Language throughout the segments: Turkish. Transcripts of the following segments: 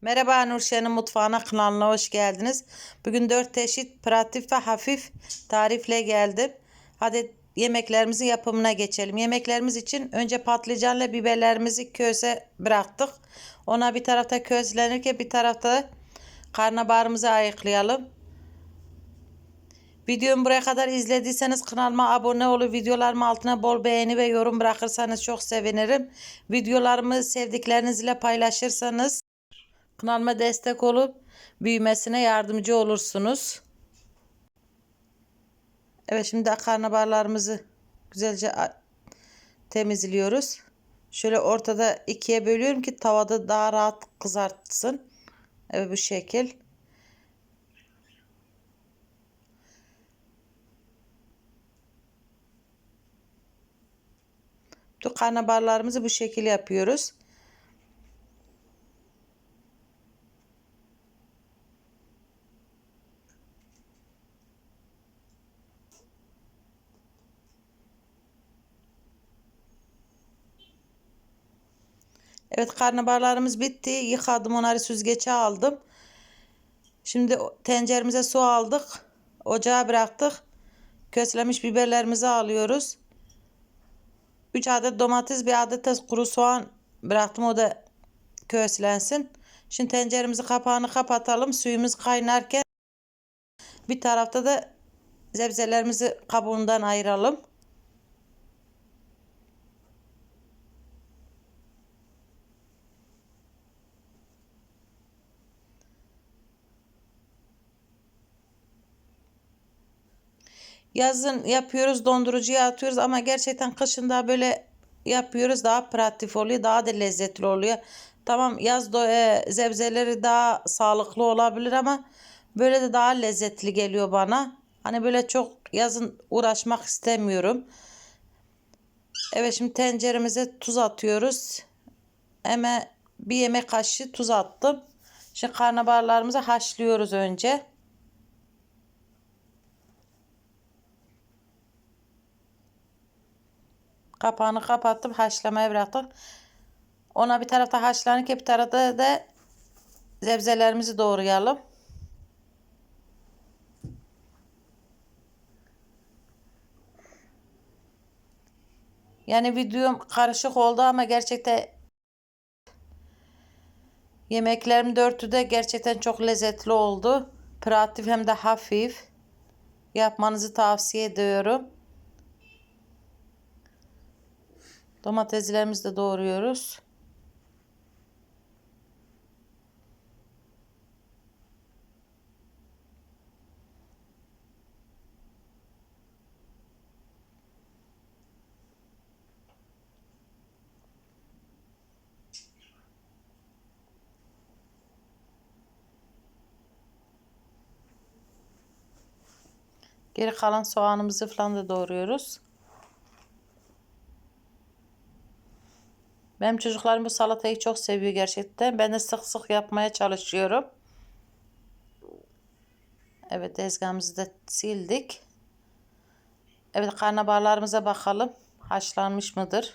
Merhaba Nurşen'in mutfağına kanalına hoş geldiniz. Bugün 4 çeşit pratik ve hafif tarifle geldim. Hadi yemeklerimizin yapımına geçelim. Yemeklerimiz için önce patlıcanla biberlerimizi köze bıraktık. Ona bir tarafta közlenirken bir tarafta karnabaharımızı ayıklayalım. Videomu buraya kadar izlediyseniz kanalıma abone olup videolarımı altına bol beğeni ve yorum bırakırsanız çok sevinirim. Videolarımı sevdiklerinizle paylaşırsanız kanalıma destek olup büyümesine yardımcı olursunuz. Evet şimdi karnabaharlarımızı güzelce temizliyoruz. Şöyle ortada ikiye bölüyorum ki tavada daha rahat kızartsın. Evet bu şekil. Karnabaharlarımızı bu şekil yapıyoruz. Evet karnabaharlarımız bitti. Yıkadım onları süzgece aldım. Şimdi tenceremize su aldık. Ocağa bıraktık. Közlemiş biberlerimizi alıyoruz. 3 adet domates, bir adet de kuru soğan bıraktım. O da közlensin. Şimdi tenceremizi kapağını kapatalım. Suyumuz kaynarken bir tarafta da sebzelerimizi kabuğundan ayıralım. Yazın yapıyoruz, dondurucuya atıyoruz ama gerçekten kışın da böyle yapıyoruz. Daha pratik oluyor, daha da lezzetli oluyor. Tamam yaz do e, sebzeleri daha sağlıklı olabilir ama böyle de daha lezzetli geliyor bana. Hani böyle çok yazın uğraşmak istemiyorum. Evet şimdi tenceremize tuz atıyoruz. Hemen bir yemek kaşığı tuz attım. Şimdi karnabaharlarımızı haşlıyoruz önce. Kapağını kapattım. Haşlamaya bıraktım. Ona bir tarafta haşlanırken bir tarafta da sebzelerimizi doğrayalım. Yani videom karışık oldu ama gerçekten yemeklerim dörtü de gerçekten çok lezzetli oldu. Pratik hem de hafif. Yapmanızı tavsiye ediyorum. Domateslerimizi de doğruyoruz. Geri kalan soğanımızı falan da doğruyoruz. Benim çocuklarım bu salatayı çok seviyor gerçekten. Ben de sık sık yapmaya çalışıyorum. Evet tezgahımızı da sildik. Evet karnabaharlarımıza bakalım. Haşlanmış mıdır?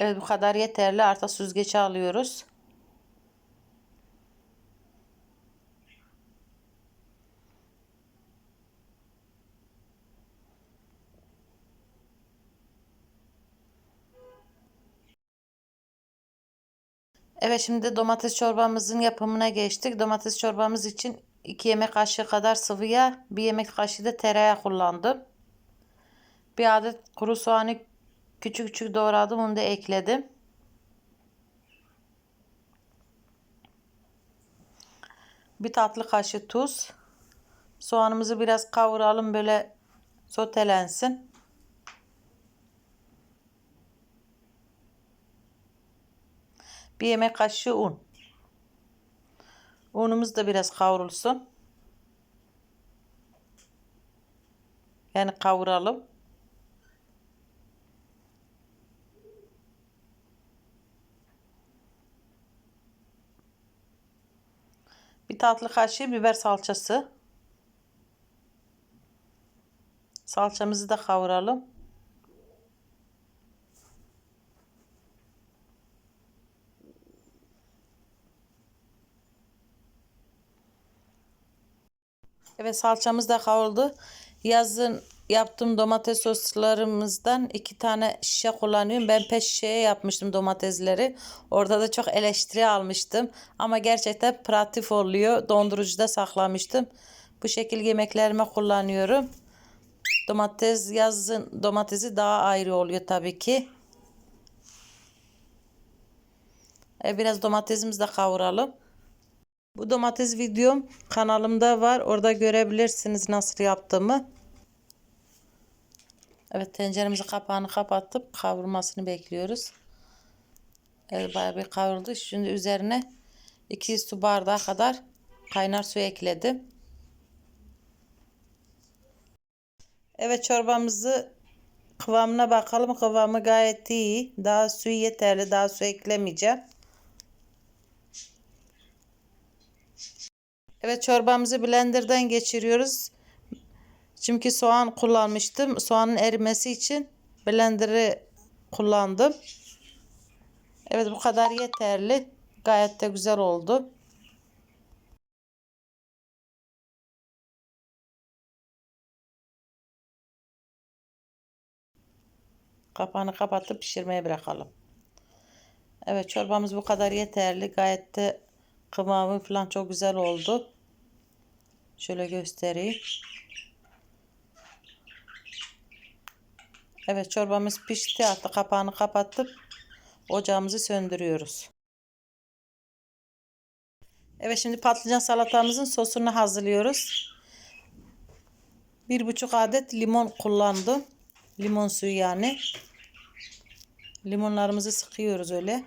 Evet bu kadar yeterli. Artık süzgece alıyoruz. Evet şimdi domates çorbamızın yapımına geçtik. Domates çorbamız için 2 yemek kaşığı kadar sıvı yağ, 1 yemek kaşığı da tereyağı kullandım. Bir adet kuru soğanı küçük küçük doğradım. Onu da ekledim. Bir tatlı kaşığı tuz. Soğanımızı biraz kavuralım böyle sotelensin. Bir yemek kaşığı un. Unumuz da biraz kavrulsun. Yani kavuralım. Bir tatlı kaşığı biber salçası. Salçamızı da kavuralım. Evet salçamız da kavruldu. Yazın yaptığım domates soslarımızdan iki tane şişe kullanıyorum. Ben peş şişeye yapmıştım domatesleri. Orada da çok eleştiri almıştım. Ama gerçekten pratik oluyor. Dondurucuda saklamıştım. Bu şekil yemeklerime kullanıyorum. Domates yazın domatesi daha ayrı oluyor tabii ki. E, biraz domatesimizi de kavuralım. Bu domates videom kanalımda var. Orada görebilirsiniz nasıl yaptığımı. Evet tenceremizin kapağını kapatıp kavurmasını bekliyoruz. Evet bayağı bir kavruldu. Şimdi üzerine 2 su bardağı kadar kaynar su ekledim. Evet çorbamızı kıvamına bakalım. Kıvamı gayet iyi. Daha su yeterli. Daha su eklemeyeceğim. Evet çorbamızı blenderdan geçiriyoruz. Çünkü soğan kullanmıştım. Soğanın erimesi için blenderı kullandım. Evet bu kadar yeterli. Gayet de güzel oldu. Kapağını kapatıp pişirmeye bırakalım. Evet çorbamız bu kadar yeterli. Gayet de kıvamı falan çok güzel oldu. Şöyle göstereyim. Evet çorbamız pişti. Artık kapağını kapatıp ocağımızı söndürüyoruz. Evet şimdi patlıcan salatamızın sosunu hazırlıyoruz. Bir buçuk adet limon kullandım. Limon suyu yani. Limonlarımızı sıkıyoruz öyle.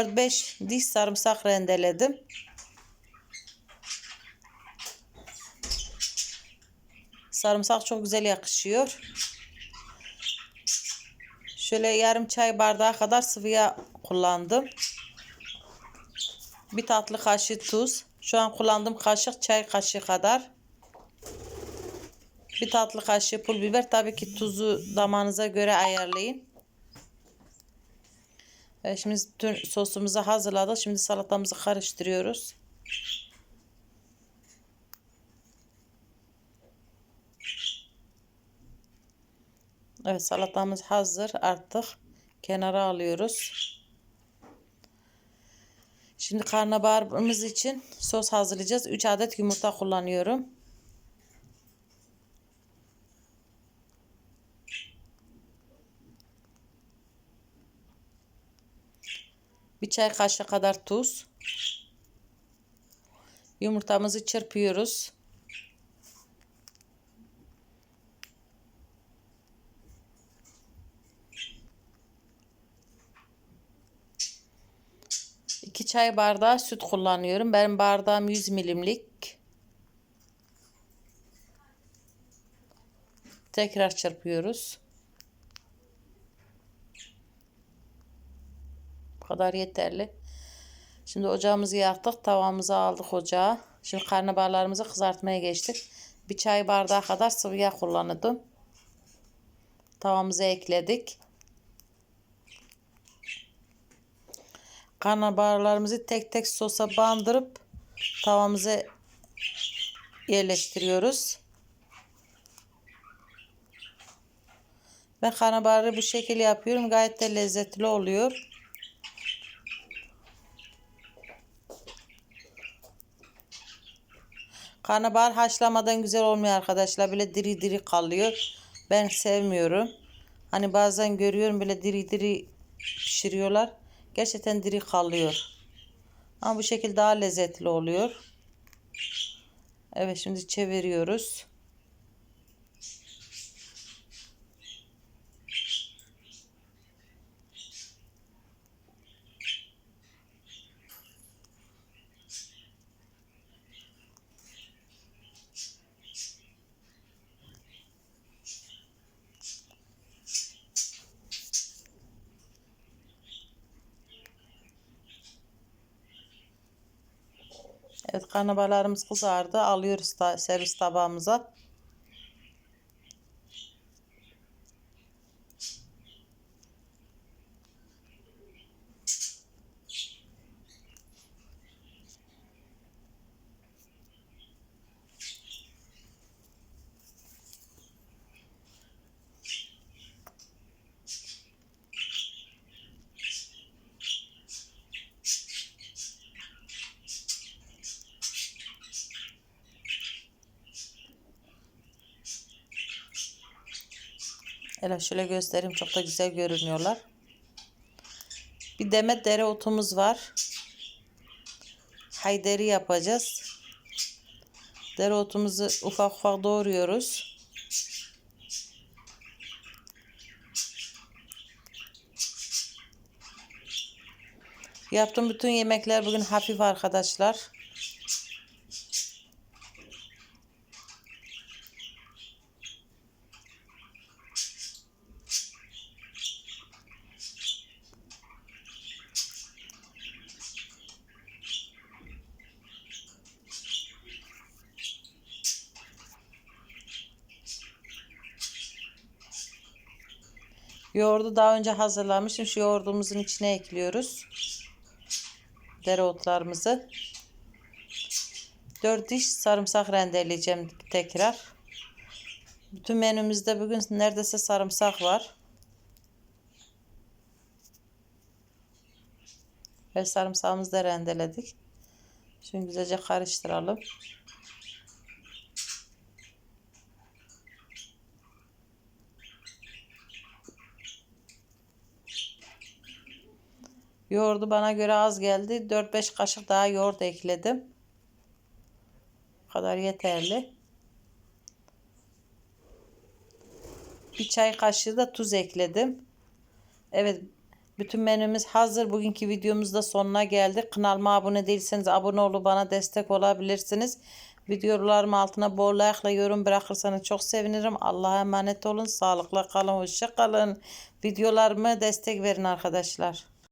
Dört beş diş sarımsak rendeledim. Sarımsak çok güzel yakışıyor. Şöyle yarım çay bardağı kadar sıvı yağ kullandım. Bir tatlı kaşığı tuz. Şu an kullandığım kaşık çay kaşığı kadar. Bir tatlı kaşığı pul biber. Tabii ki tuzu damağınıza göre ayarlayın. Evet, şimdi tüm sosumuzu hazırladık. Şimdi salatamızı karıştırıyoruz. Evet salatamız hazır. Artık kenara alıyoruz. Şimdi karnabaharımız için sos hazırlayacağız. 3 adet yumurta kullanıyorum. Bir çay kaşığı kadar tuz. Yumurtamızı çırpıyoruz. İki çay bardağı süt kullanıyorum. Benim bardağım 100 milimlik. Tekrar çırpıyoruz. Kadar yeterli. Şimdi ocağımızı yaktık. Tavamızı aldık ocağa. Şimdi karnabaharlarımızı kızartmaya geçtik. Bir çay bardağı kadar sıvı yağ kullandım. Tavamızı ekledik. Karnabaharlarımızı tek tek sosa bandırıp tavamıza yerleştiriyoruz. Ben karnabaharı bu şekilde yapıyorum. Gayet de lezzetli oluyor. Karnabahar haşlamadan güzel olmuyor arkadaşlar. Böyle diri diri kalıyor. Ben sevmiyorum. Hani bazen görüyorum böyle diri diri pişiriyorlar. Gerçekten diri kalıyor. Ama bu şekilde daha lezzetli oluyor. Evet şimdi çeviriyoruz. Evet karnabaharlarımız kızardı. Alıyoruz servis tabağımıza. Hele şöyle göstereyim. Çok da güzel görünüyorlar. Bir demet dereotumuz var. Hayderi yapacağız. Dereotumuzu ufak ufak doğruyoruz. Yaptığım bütün yemekler bugün hafif arkadaşlar. Yoğurdu daha önce hazırlamışım. Şu yoğurdumuzun içine ekliyoruz. Dereotlarımızı. 4 diş sarımsak rendeleyeceğim tekrar. Bütün menümüzde bugün neredeyse sarımsak var. Ve sarımsağımızı da rendeledik. Şimdi güzelce karıştıralım. Yoğurdu bana göre az geldi. 4-5 kaşık daha yoğurt ekledim. Bu kadar yeterli. Bir çay kaşığı da tuz ekledim. Evet bütün menümüz hazır. Bugünkü videomuzda sonuna geldik. Kanalıma abone değilseniz abone olup bana destek olabilirsiniz. Videolarım altına bol like ile yorum bırakırsanız çok sevinirim. Allah'a emanet olun. Sağlıkla kalın. Hoşça kalın. Videolarımı destek verin arkadaşlar.